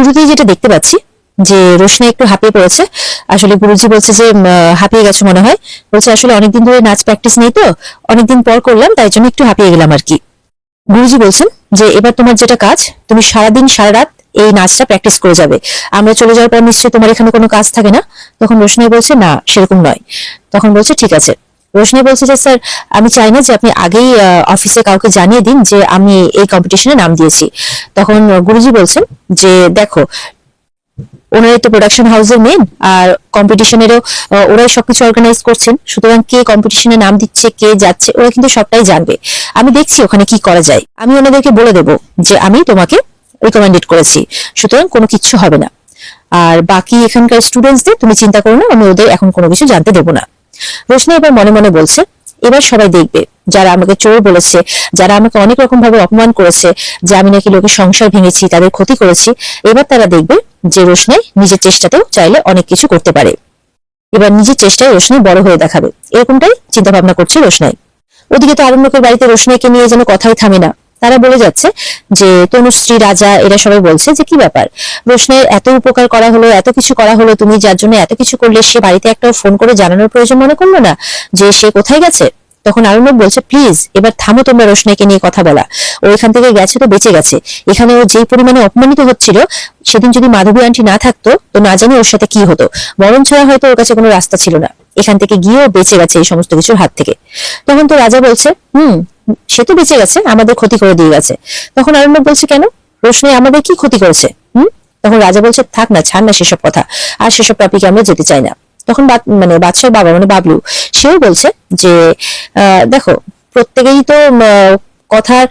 শুরুতেই যেটা দেখতে পাচ্ছি, যে রোশনা একটু হাঁপিয়ে পড়েছে। আসলে গুরুজি বলছে যে হাঁপিয়ে গেছে মনে হয়। বলছে, আসলে অনেকদিন ধরে নাচ প্র্যাকটিস নেই তো, অনেকদিন পর করলাম, তাই জন্য একটু হাঁপিয়ে গেলাম আর কি গুরুজি বলছেন যে, এবার তোমার যেটা কাজ, তুমি সারাদিন সারা রাত এই নাচটা প্র্যাকটিস করে যাবে। আমরা চলে যাওয়ার পর নিশ্চয়ই তোমার এখানে কোনো কাজ থাকে না? তখন রোশনি বলছে, না, সেরকম নয়। তখন বলছে, ঠিক আছে। রোশনি বলছে যে, স্যার, আমি চাই না যে আপনি আগেই অফিসে কাউকে জানিয়ে দিন যে আমি এই কম্পিটিশনে নাম দিয়েছি। তখন গুরুজি বলছেন যে, দেখো, ওনারাই তো প্রোডাকশন হাউসের মেন আর কম্পিটিশনেরও ওরাই সবকিছু অর্গানাইজ করছেন। সুতরাং কে কম্পিটিশনে নাম দিচ্ছে, কে যাচ্ছে, ওরা কিন্তু সবটাই জানবে। আমি দেখছি ওখানে কি করা যায়। আমি ওনাদেরকে বলে দেব যে, আমি তোমাকে রিকমেন্ডেড করেছি। সুতরাং কোনো কিচ্ছু হবে না। আর বাকি এখানকার স্টুডেন্টসদের তুমি চিন্তা করো না, আমি ওদের এখন কোনো কিছু জানতে দেবো না। রোশনি এবার মনে মনে বলছে, এবার সবাই দেখবে, যারা আমাকে চোর বলেছে, যারা আমাকে অনেক রকম ভাবে অপমান করেছে, যে আমি নাকি লোকের সংসার ভেঙেছি, তাদের ক্ষতি করেছি, এবার তারা দেখবে যে রোশনাই নিজের চেষ্টাতেও চাইলে অনেক কিছু করতে পারে। এবার নিজের চেষ্টায় রোশনাই বড় হয়ে দেখাবে। এরকমটাই চিন্তা ভাবনা করছে রোশনাই ওদিকে তো আরণ্যকের বাড়িতে রোশনাইকে নিয়ে যেন কথাই থামে না। তারা বলে যাচ্ছে যে, তনুশ্রী, রাজা, এরা সবাই বলছে যে, কি ব্যাপার? রোশনাইয়ের এত উপকার করা হলো, এত কিছু করা হলো, তুমি যার জন্য এত কিছু করলে, সে বাড়িতে একটা ফোন করে জানানোর প্রয়োজন মনে করল না? যে, সে কোথায় গেছে? তখন আরণ্যক বলছে প্লিজ এবার থামো তোমরা রোশনাইকে নিয়ে কথা বলা। ও এখান থেকে গেছে তো বেঁচে গেছে। এখানে ও যেই পরিমাণে অপমানিত হচ্ছিল, সেদিন যদি মাধবী আন্টি না থাকতো, তো না জানি ওর সাথে কি হতো। মরণ ছাড়া হয়তো ওর কাছে কোনো রাস্তা ছিল না। এখান থেকে গিয়েও বেঁচে গেছে এই সমস্ত কিছুর হাত থেকে। তখন তো রাজা বলছে, হুম সে তো বেঁচে গেছে, আমাদের ক্ষতি করে দিয়ে গেছে। তখন আরণ্যক বলছে, কেন? রোশনাই আমাদের কি ক্ষতি করেছে? হুম? তখন রাজা বলছে, থাক না, ছাড় না সেসব কথা, আর সেসব টপিকে আমরা যেতে চাই না। তখন মানে বাদশার বাবা মানে বাবলু, সেও বলছে যে দেখো, প্রত্যেকেই তো কথার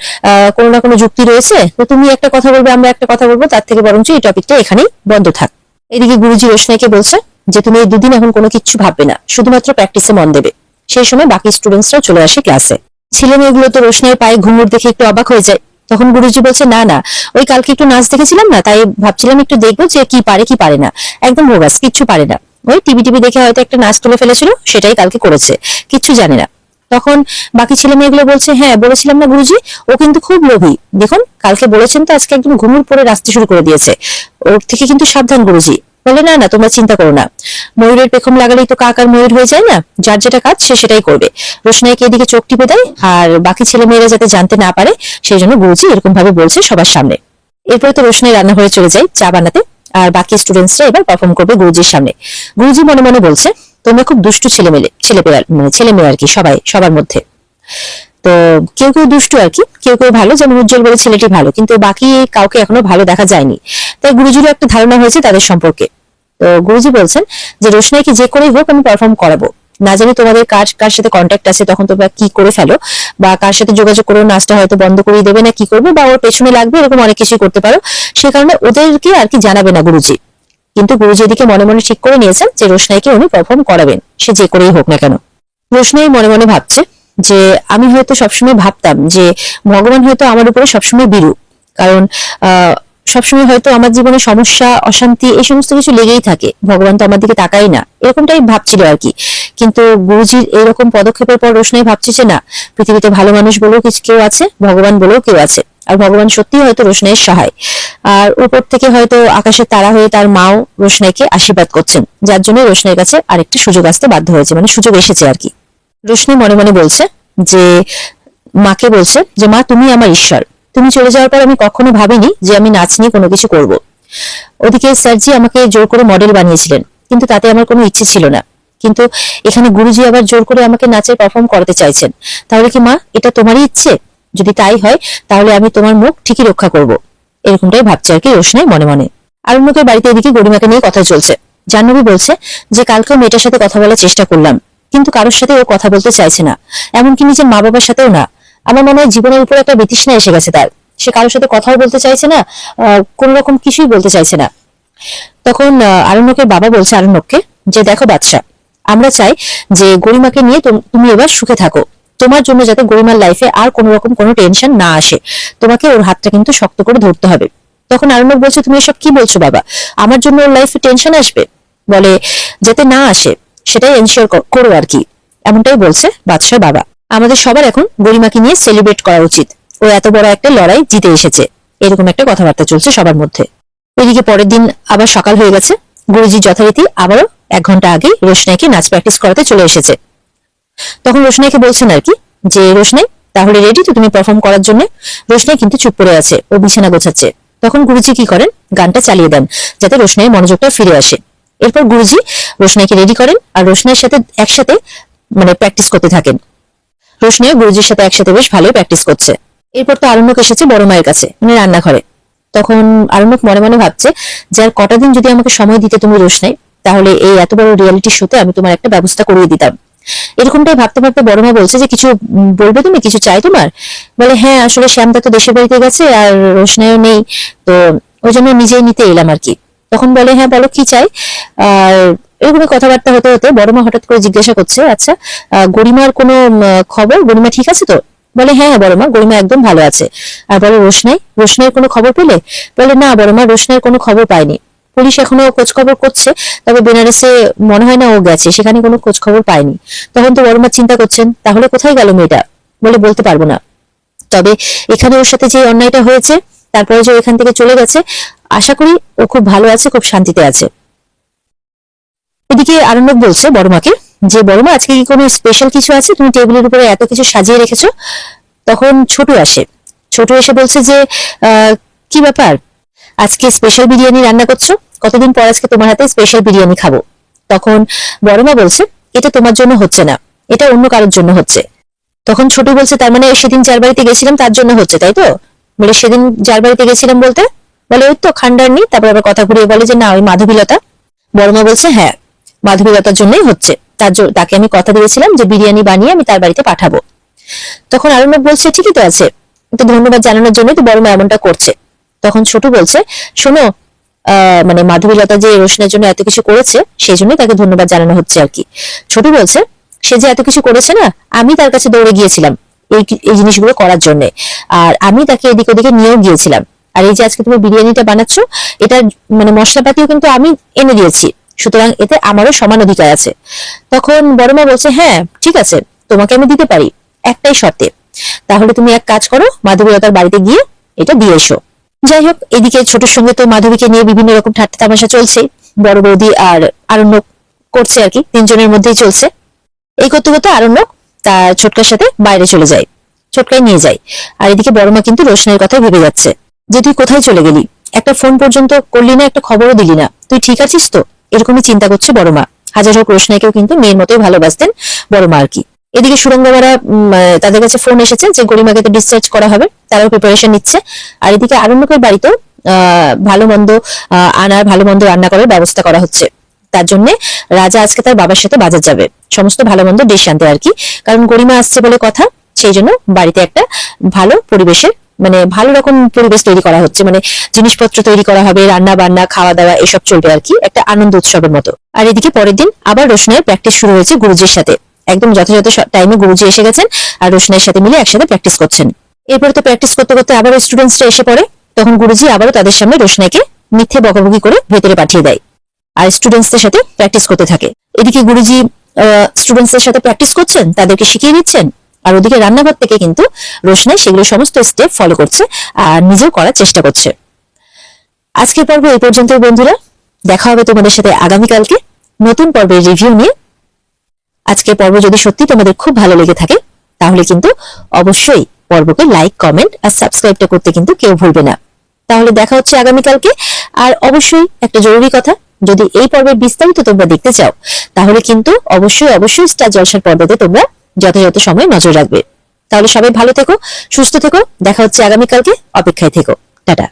কোনো না কোনো যুক্তি রয়েছে, তো তুমি একটা কথা বলবে, আমরা একটা কথা বলব, তার থেকে বরঞ্চ এই টপিকটা এখানেই বন্ধ থাক। এদিকে গুরুজি রোশনাইকে বলছে যে, তুমি এই দুদিন এখন কোনো কিছু ভাববে না, শুধুমাত্র প্র্যাকটিসে মন দেবে। সেই সময় বাকি স্টুডেন্টসরাও চলে আসে ক্লাসে ছেলে মেয়েগুলো তো রোশনাইয়ের পায়ে ঘুঙুর দেখে একটু অবাক হয়ে যায়। তখন গুরুজি বলছে, না না, ওই কালকে একটু নাচ দেখেছিলাম না? তাই ভাবছিলাম একটু দেখব যে কি পারে কি পারে না। একদম বোগাস, কিচ্ছু পারে না। ওই টিভি টিভি দেখে হয়তো একটা নাচ তুলে ফেলেছিল, সেটাই কালকে করেছে। কিচ্ছু জানে না। তখন বাকি ছেলে মেয়েগুলো বলছে হ্যাঁ বলেছিলাম না গুরুজি, ও কিন্তু খুব লোভী। দেখুন, কালকে বলেছেন তো আজকে একদম ঘুমুর পরে রাস্তা শুরু করে দিয়েছে। ওর থেকে কিন্তু সাবধান গুরুজি। বলে, না না, তোমরা চিন্তা করো না। ময়ূরের পেখম লাগালেই তো কাকার ময়ূর হয়ে যায় না? যার যেটা কাজ, সে সেটাই করবে। রোশনাইকে এদিকে চোখ টিপে দেয়, আর বাকি ছেলে মেয়েরা যাতে জানতে না পারে, সেই জন্য গুরুজি এরকম ভাবে বলছে সবার সামনে। এরপরে তো রোশনাই রান্নাঘরে চলে যায় চা বানাতে, আর বাকি স্টুডেন্টসরা এবার পারফর্ম করবে গুরুজির সামনে। গুরুজি মনে মনে বলছে, তোমরা খুব দুষ্টু ছেলে মেলে ছেলে মানে ছেলে মেয়ে আর কি, সবাই, সবার মধ্যে। তো কেউ কেউ দুষ্টু আর কি, কেউ কেউ ভালো, যেমন উজ্জ্বল বলে ছেলেটি ভালো, কিন্তু বাকি কাউকে এখনও ভালো দেখা যায়নি। তাই গুরুজিরও একটা ধারণা হয়েছে তাদের সম্পর্কে। তো গুরুজি বলছেন যে, রোশনাইকে যে করেই হোক আমি পারফর্ম করাবো। না জানি তোমাদের কার কার সাথে কন্ট্যাক্ট আছে, তখন তোমরা কি করে ফেলো, বা কার সাথে যোগাযোগ করে, নাচটা হয়তো বন্ধ করে দেবে না, কি করবে, বা ওর পেছনে লাগবে, এরকম অনেক কিছুই করতে পারো। সে কারণে ওদেরকে আর কি জানাবে না গুরুজি। কিন্তু গুরুজি এদিকে মনে মনে ঠিক করে নিয়েছেন যে, রোশনাইকে উনি পারফর্ম করাবেন, সে যে করেই হোক না কেন। রোশনাই মনে মনে ভাবছে যে আমি হয়তো সবসময় ভাবতাম যে ভগবান হয়তো আমার উপরে সবসময় বিরূপ। কারণ সবসময় হয়তো আমার জীবনে সমস্যা, অশান্তি এই সমস্ত কিছু লেগেই থাকে। ভগবান তো আমার দিকে তাকাই না। এরকমটাই ভাবছিল আর কি। কিন্তু গুরুজির এরকম পদক্ষেপের পর রোশনাই ভাবছে যে না, পৃথিবীতে ভালো মানুষ বলেও কিছু কেউ আছে, ভগবান বলেও কেউ আছে। আর ভগবান সত্যি হয়তো রোশনাইয়ের সহায়। আর উপর থেকে হয়তো আকাশের তারা হয়ে তার মাও রোশনাইকে আশীর্বাদ করছেন। যার জন্য রোশনাইয়ের কাছে আরেকটা সুযোগ আসতে বাধ্য হয়েছে। মানে সুযোগ এসেছে আর কি। রোশনি মনে মনে বলছে যে, মাকে বলছে যে, মা, তুমি আমার ঈশ্বর। তুমি চলে যাওয়ার পর আমি কখনো ভাবিনি যে আমি নাচ নিয়ে কোনো কিছু করব। ওদিকে স্যারজি আমাকে জোর করে মডেল বানিয়েছিলেন, কিন্তু তাতে আমার কোনো ইচ্ছে ছিল না। কিন্তু এখানে গুরুজি আবার জোর করে আমাকে নাচের পারফর্ম করাতে চাইছেন। তাহলে কি, মা, এটা তোমারই ইচ্ছে? যদি তাই হয়, তাহলে আমি তোমার মুখ ঠিকই রক্ষা করব। এরকমটাই ভাবছে আর কি রোশনাই মনে মনে। আরণ্যকের বাড়িতে এদিকে গরিমাকে নিয়ে কথা চলছে। জাহ্নবী বলছে যে, কালকেও মেয়েটার সাথে কথা বলার চেষ্টা করলাম। কিন্তু কারোর সাথে ও কথা বলতে চাইছে না। এমনকি নিজের মা বাবার সাথেও না। আমার মনে হয় জীবনের উপর একটা বিতৃষ্ণা এসে গেছে তার। সে কারোর সাথে কথাও বলতে চাইছে না কোন রকম কিছুই বলতে চাইছে না। তখন আরণ্যকের বাবা বলছে আরণ্যককে যে, দেখো বাদশা, আমরা চাই যে, গরিমাকে নিয়ে তুমি এবার সুখে থাকো। তোমার জন্য যাতে গরিমার লাইফে আর কোনো রকম কোনো টেনশন না আসে। তোমাকে ওর হাতটা কিন্তু শক্ত করে ধরতে হবে। তখন আরণ্যক বলছে, তুমি এসব কি বলছো বাবা? আমার জন্য ওর লাইফে টেনশন আসবে? বলে, যাতে না আসে। সেটাই এনশিওর করো আর কি। এমনটাই বলছে বাদশার বাবা। আমাদের সবার এখন গরিমাকে নিয়ে সেলিব্রেট করা উচিত। ও এত বড় একটা লড়াই জিতে এসেছে। এরকম একটা কথাবার্তা চলছে সবার মধ্যে। এদিকে পরের দিন আবার সকাল হয়ে গেছে। গুরুজি যথারীতি আবারও এক ঘণ্টা আগে রোশনাইকে নাচ প্র্যাকটিস করাতে চলে এসেছে। তখন রোশনাইকে বলছেন আর কি যে, রোশনাই, তাহলে রেডি তো তুমি পারফর্ম করার জন্য? রোশনাই কিন্তু চুপ করে আছে। ও বিছানা গোছাচ্ছে। তখন গুরুজি কি করেন? গানটা চালিয়ে দেন, যাতে রোশনাইয়ের মনোযোগটা ফিরে আসে। এরপর গুরুজি রোশনাইকে রেডি করেন আর রোশনাইয়ের সাথে একসাথে মানে প্র্যাকটিস করতে থাকেন। রোশনাইও গুরুজির সাথে একসাথে বেশ ভালোই প্র্যাকটিস করছে। এরপর তো আরণ্যক এসেছে বড় মায়ের কাছে মানে রান্নাঘরে। তখন আরণ্যক মনে মনে ভাবছে যে আর কটা দিন যদি আমাকে সময় দিতে তুমি রোশনাই, তাহলে এই এত বড় রিয়েলিটি শোতে আমি তোমার একটা ব্যবস্থা করিয়ে দিতাম। এরকমটাই ভাবতে ভাবতে বড় মা বলছে যে, কিছু বলবে তুমি? কিছু চাই তোমার? বলে হ্যাঁ আসলে শ্যামদা তো দেশের বাড়িতে গেছে আর রোশনাইও নেই। তো ওই জন্য নিজেই নিতে এলাম আর কি। তখন বলে হ্যাঁ বলো, কি চাই? আর কথাবার্তা হতে হতে বড় মা হঠাৎ করে জিজ্ঞাসা করছে আচ্ছা গরিমার কোনো খবর? গরিমা ঠিক আছে তো? বলে হ্যাঁ হ্যাঁ বড় মা, গরিমা একদম ভালো আছে। আর বলে, রোশনাই, রোশনাইয়ের কোনো খবর পেলে? বলে, না, বড় মা, রোশনাইয়ের কোনো খবর পাইনি। পুলিশ এখনও খোঁজ খবর করছে, তবে বেনারসে মনে হয় না ও গেছে, সেখানে কোনো খোঁজ খবর পায়নি। তখন তো বড় মা চিন্তা করছেন, তাহলে কোথায় গেল মেয়েটা? বলে, বলতে পারব না। তবে এখানে ওর সাথে যে অন্যায়টা হয়েছে, তারপরে যে এখান থেকে চলে গেছে আশা করি ও খুব ভালো আছে, খুব শান্তিতে আছে। এদিকে আরণ্যক বলছে বড় মাকে যে বড় মা আজকে কি কোনো স্পেশাল কিছু আছে? তুমি টেবিলের উপরে এত কিছু সাজিয়ে রেখেছো? তখন ছোট আসে। ছোট এসে বলছে যে কি ব্যাপার? আজকে স্পেশাল বিরিয়ানি রান্না করছ? কতদিন পর আজকে তোমার হাতে স্পেশাল বিরিয়ানি খাব? তখন বড় মা বলছে, এটা তোমার জন্য হচ্ছে না। এটা অন্য কারোর জন্য হচ্ছে। তখন ছোট বলছে, তার মানে সেদিন যার বাড়িতে গেছিলাম তার জন্য হচ্ছে, তাই তো? বলে, সেদিন যার বাড়িতে গেছিলাম বলতে? বলে ওই তো খান্ডার নি তারপর আবার কথা ঘুরিয়ে বলে যে, না, ওই মাধবীলতা। বড় মা বলছে হ্যাঁ মাধবীলতার জন্যই হচ্ছে। তার তাকে আমি কথা দিয়েছিলাম যে, বিরিয়ানি বানিয়ে আমি তার বাড়িতে পাঠাবো। তখন আরণ্যক বলছে, ঠিকই তো আছে। তো ধন্যবাদ জানানোর জন্যই তো বড় মা এমনটা করছে। তখন ছোট বলছে, শোনো মানে মাধবীলতা যে রোশনের জন্য এত কিছু করেছে, সেই জন্যই তাকে ধন্যবাদ জানানো হচ্ছে আর কি। ছোট বলছে, সে যে এত কিছু করেছে না, আমি তার কাছে দৌড়ে গিয়েছিলাম এই জিনিসগুলো করার জন্য। আর আমি তাকে এদিক ওদিকে নিয়েও গিয়েছিলাম। আর এই যে আজকে তুমি বিরিয়ানিটা বানাচ্ছ এটা মানে মশলাপাতিও কিন্তু আমি এনে দিয়েছি। সুতরাং এতে আমারও সমান অধিকার আছে। তখন বড় মা বলছে হ্যাঁ ঠিক আছে, তোমাকে আমি দিতে পারি একটাই শর্তে। তাহলে তুমি এক কাজ করো, মাধবীলতার বাড়িতে গিয়ে এটা দিয়ে এসো। যাই হোক, এদিকে ছোটর সঙ্গে তো মাধবীকে নিয়ে বিভিন্ন রকম ঠাট্টা তামাশা চলছে। বড় বৌদি আর আরণ্য করছে আর কি, তিনজনের মধ্যেই চলছে। এই করতে করতে আরণ্যক তার ছোটকার সাথে বাইরে চলে যায়, ছোটকায় নিয়ে যায়। আর এদিকে বড় মা কিন্তু রোশনের কথা ভেবে যাচ্ছে। যে তুই কোথায় চলে গেলি? একটা ফোন পর্যন্ত করলি না, একটা খবরও দিলি না। তুই ঠিক আছিস তো? এরকমই চিন্তা করছে বড় মা। হাজার হোক রোশনাইকেও কিন্তু মেয়ের মতোই ভালোবাসতেন বড় মা আর কি। এদিকে সুরঙ্গমারা তাদের কাছে ফোন এসেছে যে গরিমাকে তো ডিসচার্জ করা হবে, তারাও প্রিপারেশন নিচ্ছে। আর এদিকে আরণ্যকের বাড়িতেও ভালো মন্দ আনার, ভালো মন্দ রান্না করার ব্যবস্থা করা হচ্ছে। তার জন্য রাজা আজকে তার বাবার সাথে বাজার যাবে। সমস্ত ভালো মন্দ ডিশ আনতে আর কি। কারণ গরিমা আসছে বলে কথা, সেই জন্য বাড়িতে একটা ভালো পরিবেশের মানে ভালো রকম পরিবেশ তৈরি করা হচ্ছে মানে জিনিসপত্র তৈরি করা হবে রান্না বান্না খাওয়া দাওয়া এসব চলবে আর কি, একটা আনন্দ উৎসবের মতো। আর এদিকে পরের দিন আবার রোশনের প্র্যাকটিস শুরু হয়েছে গুরুজির সাথে। একদম যথাযথ টাইমে গুরুজি এসে গেছেন আর রোশনের সাথে মিলে একসাথে প্র্যাকটিস করছেন। এরপরে তো প্র্যাকটিস করতে করতে আবার স্টুডেন্টসরা এসে পড়ে, তখন গুরুজি আবারও তাদের সামনে রোশনাইকে মিথ্যে বকাবকি করে ভেতরে পাঠিয়ে দেয় আর স্টুডেন্টসদের সাথে প্র্যাকটিস করতে থাকে। এদিকে গুরুজি স্টুডেন্টসদের সাথে প্র্যাকটিস করছেন, তাদেরকে শিখিয়ে দিচ্ছেন আর ওদিকে রান্নাঘর থেকে কিন্তু রোশনাই সেগুলো সমস্ত স্টেপ ফলো করছে আর নিজেও করার চেষ্টা করছে। আজকের পর্ব এই পর্যন্ত বন্ধুরা। দেখা হবে তোমাদের সাথে আগামীকালকে নতুন পর্বের রিভিউ নিয়ে। আজকের পর্ব যদি সত্যি তোমাদের খুব ভালো লেগে থাকে, তাহলে কিন্তু অবশ্যই পর্বকে লাইক কমেন্ট আর সাবস্ক্রাইবটা করতে কিন্তু কেউ ভুলবে না। তাহলে দেখা হচ্ছে আগামীকালকে। আর অবশ্যই একটা জরুরি কথা, যদি এই পর্বের বিস্তারিত তোমরা দেখতে চাও, তাহলে কিন্তু অবশ্যই অবশ্যই স্টার জলসার পর্বতে তোমরা যথাযথ সময় নজর রাখবে। তাহলে সবাই ভালো থেকো, সুস্থ থেকো, দেখা হচ্ছে আগামীকালকে, অপেক্ষায় থেকো। টাটা।